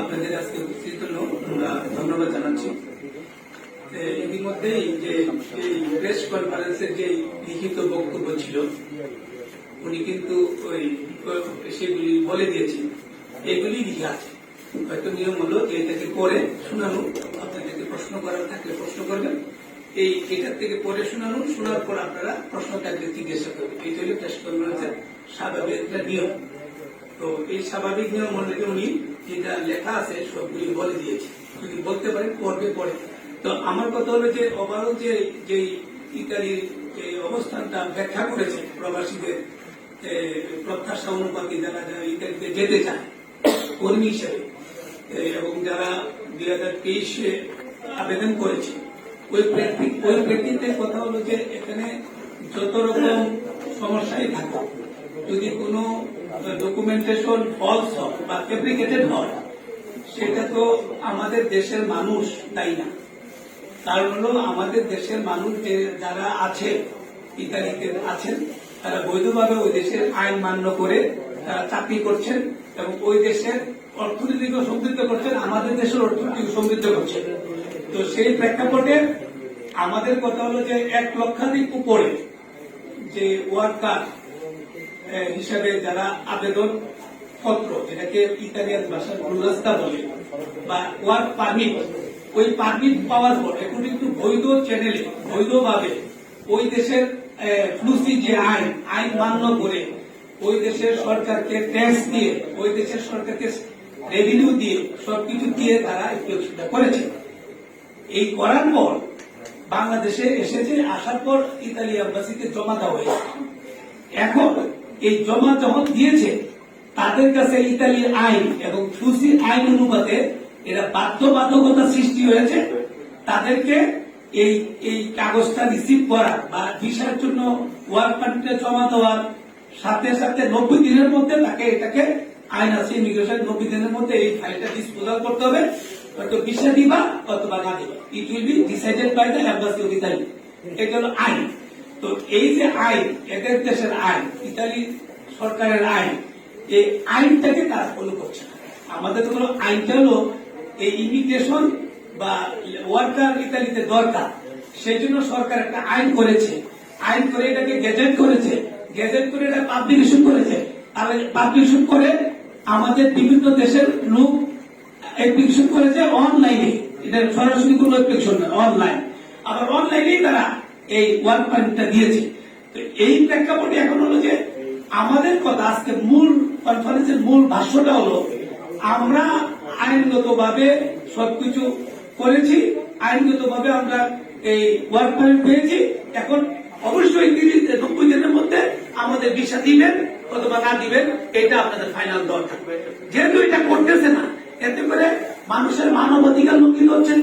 আপনাদের আজকে উপস্থিত জন্য আমরা ধন্যবাদ জানাচ্ছি। ইতিমধ্যেই যে প্রেস কনফারেন্সের যে লিখিত বক্তব্য ছিল, উনি কিন্তু ওই সেগুলি বলে দিয়েছেন। এগুলি লিখে আছে হয়তো নিয়ম হলো যে এটাকে পড়ে শোনানো। আপনাদেরকে প্রশ্ন করার থাকলে প্রশ্ন করবেন। এই এটার থেকে পড়ে শোনানো শোনার পর আপনারা প্রশ্ন থাকলে জিজ্ঞাসা করবেন। এই হলো প্রেস কনফারেন্সের স্বাভাবিক একটা নিয়ম। তো এই স্বাভাবিক নিয়ম অনুযায়ী উনি যেটা লেখা আছে সবগুলি বলে দিয়েছে। যদি বলতে পারেন, পড়বে পড়ে। তো আমার কথা হলো যে ওভারঅল যে যে ইতালির যে অবস্থানটা ব্যাখ্যা করেছে প্রবাসীদের প্রত্যাশা অনুপাতে যারা যারা ইতালিতে যেতে চায় কর্মী হিসেবে এবং যারা দুই হাজার তেইশে আবেদন করেছে ওই প্রেক্ষি- ওই প্রেক্ষিতে কথা হলো যে এখানে যত রকম সমস্যাই থাকে, যদি কোনো ডকুমেন্টেশন ফলস হয় বা ফেব্রিকেটেড হয়, সেটা তো আমাদের দেশের মানুষ তাই না? কারণ হলো আমাদের দেশের মানুষ যারা আছে, ইতালিতে আছেন, তারা বৈধভাবে ওই দেশের আইন মান্য করে তারা চাকরি করছেন এবং ওই দেশের অর্থনীতিকে সমৃদ্ধ করছেন, আমাদের দেশের অর্থনীতিকে সমৃদ্ধ করছেন। তো সেই প্রেক্ষাপটে আমাদের কথা হলো যে এক লক্ষাধিক উপরে যে ওয়ার্কার হিসাবে যারা আবেদন পত্র, যেটাকে ইতালিয়ান ভাষার গুলস্তা বলে, বা ওয়ার্ক পারমিট, ওই পারমিট পাওয়ার পর, এখন কিন্তু বৈধ চ্যানেলে বৈধভাবে ওই দেশের ফ্লুসি যে আইন আইন মান্য করে ওই দেশের সরকারকে ট্যাক্স দিয়ে, ওই দেশের সরকারকে রেভিনিউ দিয়ে সবকিছু দিয়ে তারা প্রতিষ্ঠা করেছে। এই করার পর বাংলাদেশে এসেছে, আসার পর ইতালি এম্বাসিতে জমা দেওয়া হয়েছে। এখন এই জমা যখন দিয়েছে, তাদের কাছে ইতালির আইন এবং সুসি আইন অনুপাতে এরা বাধ্যবাধকতা সৃষ্টি হয়েছে। তাদেরকে এই এই কাগজটা রিসিভ করা বা ভিসার জন্য ওয়ার্ক পারমিটে জমা দেওয়ার সাথে সাথে নব্বই দিনের মধ্যে তাকে এটাকে আইন আছে, ইমিগ্রেশন নব্বই দিনের মধ্যে এই ফাইলটা ডিসপোজাল করতে হবে। হয়তো ভিসা দিবা, অথবা না দিবা। It will be decided by the of Italy এটা হলো আইন। তো এই যে আইন, এদের দেশের আইন, ইতালি সরকারের আইন, এই আইনটাকে তারা ফলো করছে আমাদের হলো আইনটা হলো এই ইমিগ্রেশন বা ওয়ার্কার ইতালিতে দরকার। সেই জন্য সরকার একটা আইন করেছে। আইন করে এটাকে গেজেট করেছে। গেজেট করে এটা পাবলিকেশন করেছে। আর পাবলিকেশন করে আমাদের বিভিন্ন দেশের লোক অ্যাপ্লিকেশন করেছে অনলাইনে এটা সরাসরি কোনো অ্যাপ্লিকেশন নয় অনলাইন আবার অনলাইনেই তারা এই ওয়ার্ক পারমিটটা দিয়েছে। তো এই প্রেক্ষাপটে এখন হলো যে আমাদের কথা, আজকে মূল কনফারেন্সের মূল ভাষ্যটা হলো, আমরা আইনগত ভাবে সবকিছু করেছি আইনগত ভাবে আমরা এই ওয়ার্ক পারমিট পেয়েছি। এখন অবশ্যই তিরিশ, নব্বই দিনের মধ্যে আমাদের ভিসা দিবেন অথবা না দিবেন, এটা আপনাদের ফাইনাল দরকার যেহেতু এটা করতেছে না, এতে করে মানুষের মানব অধিকার লঙ্ঘিত হচ্ছে,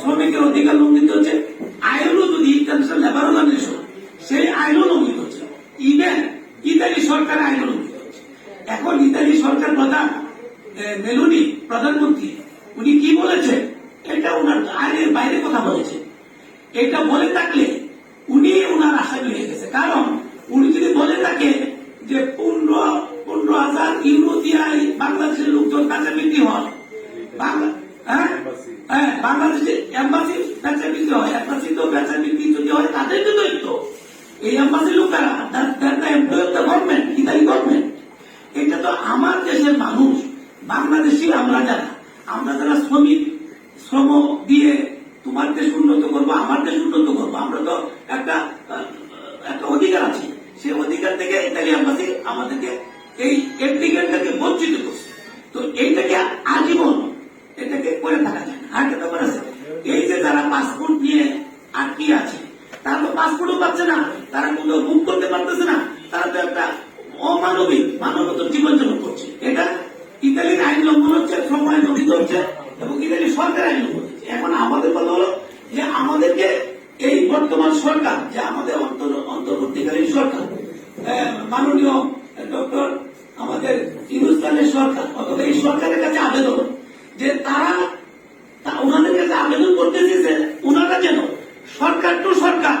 শ্রমিকের অধিকার লঙ্ঘিত হচ্ছে, আইনও যদি ইন্টারন্যাশনাল লেবার অর্গানাইজেশন সেই আইনও লঙ্ঘিত হচ্ছে। ইভেন ইতালি সরকার আইনও লঙ্ঘিত হচ্ছে। এখন ইতালি সরকার প্রধান মেলোনি প্রধানমন্ত্রী, উনি কি বলেছে? এটা ওনার আইনের বাইরে কথা বলেছে। এটা বলে থাকলে উনি ওনার আসামি হয়ে গেছে। কারণ উনি যদি বলে থাকে যে পনেরো পনেরো হাজার ইউরো দিয়ে বাংলাদেশের লোকজন কাছে বিক্রি হয় হ্যাঁ? হ্যাঁ, বাংলাদেশে এম্বাসি বেচা বিক্রি হয় এম্বাসি তো বেচা বিক্রি যদি হয় তাদের জন্যই তো এই এম্বাসি লোকেরা employ of the government Italy government এটা তো আমার দেশের মানুষ বাংলাদেশি শ্রমিক শ্রম দিয়ে তোমার দেশ উন্নত করব আমার দেশ উন্নত করব আমরা তো একটা একটা অধিকার আছে সেই অধিকার থেকে ইতালি এম্বাসি আমাদেরকে এই অ্যাপ্লিকেন্টটাকে বঞ্চিত করছে তো এইটাকে আজীবন এটাকে করে থাকা যায় না আর একটা ব্যাপার আছে এই যে যারা পাসপোর্ট নিয়ে আটকে আছে তারা তো পাসপোর্টও পাচ্ছে না তারা কোনো মুখ করতে পারতেছে না তারা তো একটা অমানবিক মানবত জীবনযাপন করছে এটা ইতালির আইন লঙ্ঘন হচ্ছে শ্রম আইন লঙ্ঘিত হচ্ছে এবং ইতালি সরকার আইন লঙ্ঘন হচ্ছে এখন আমাদের কথা হলো যে আমাদেরকে এই বর্তমান সরকার যে আমাদের অন্তর- অন্তর্বর্তীকালীন সরকার আহ, মাননীয় ডক্টর আমাদের হিন্দুস্তানের সরকার অথবা এই সরকারের কাছে আবেদন যে তারা তা ওনাদের কাছে আবেদন করতেছে যে ওনারা যেন সরকার টু সরকার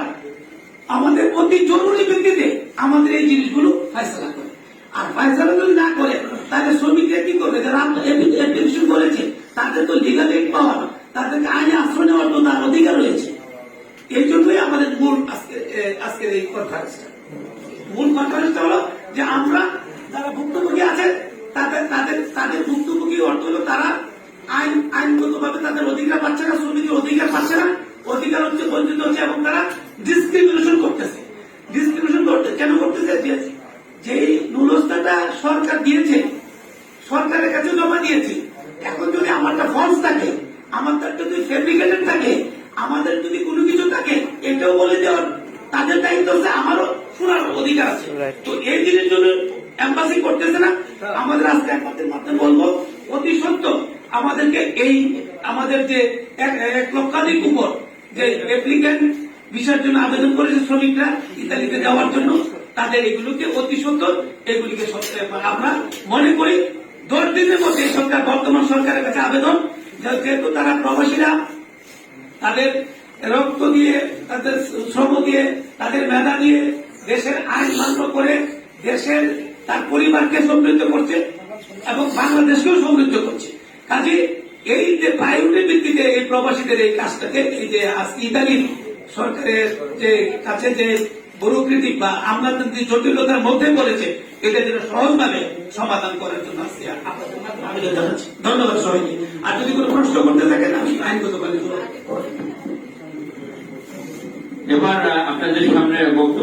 আমাদের অতি জরুরি ভিত্তিতে আমাদের এই জিনিসগুলো ফেসলা অ্যাপ্লিকেশন করেছে তাদের তো লিগাল এইড পাওয়ার তাদেরকে আইনে আশ্রয় নেওয়ার তো তার অধিকার রয়েছে এই জন্যই আমাদের মূল আজকে এ, আজকের এই কনফারেন্সটা মূল কনফারেন্সটা হলো যে আমরা যারা ভুক্তভোগী আছে তাদের তাদের তাদের ভুক্তভোগী অর্থ হলো তারা আইন আইনগত ভাবে তাদের অধিকার পাচ্ছে না শ্রমিকের অধিকার পাচ্ছে না অধিকার হচ্ছে বঞ্চিত হচ্ছে এবং তারা ডিসক্রিমিনেশন করতেছে ডিসক্রিমিনেশন করতে কেন করতেছে যে যেই নুরস্থাটা সরকার দিয়েছে সরকারের কাছে জমা দিয়েছি। এখন যদি আমারটা ফলস থাকে আমারটা যদি ফেব্রিকেটেড থাকে আমাদের যদি কোনো কিছু থাকে এটাও বলে দেওয়ার তাদের দায়িত্ব হচ্ছে আমারও শোনার অধিকার আছে। তো এই জিনিস জন্য এম্বাসি করতেছে না। আমাদের আজকে আপনাদের মাধ্যমে বলব অতি সত্য আমাদেরকে এই আমাদের যে এক লক্ষাধিক উপর যে অ্যাপ্লিকেন্ট বিষয়ের জন্য আবেদন করেছে শ্রমিকরা ইতালিতে যাওয়ার জন্য। তাদের এগুলোকে অতি সুন্দর, এগুলিকে আমরা মনে করি দশ দিনের মধ্যে সরকার, বর্তমান সরকারের কাছে আবেদন যেহেতু তারা প্রবাসীরা, তাদের রক্ত দিয়ে, তাদের শ্রম দিয়ে, তাদের মেধা দিয়ে দেশের আইন মান্য করে, দেশের তার পরিবারকে সমৃদ্ধ করছে এবং বাংলাদেশকেও সমৃদ্ধ করছে। কাজে এই যে প্রায়োরিটি ভিত্তিতে এই প্রবাসীদের এই কাজটাকে, এই যে আজকে ইতালির সরকারের যে কাছে যে ব্যুরোক্রেটিক বা আমলাতান্ত্রিক জটিলতার মধ্যে পড়েছে, এটা যেন সহজভাবে সমাধান করার জন্য আজকে ধন্যবাদ সবাইকে। আর যদি কোনো প্রশ্ন করতে থাকেন, আমি আইনগত পারি এবার আপনার আপনাদের সামনে বক্তব্য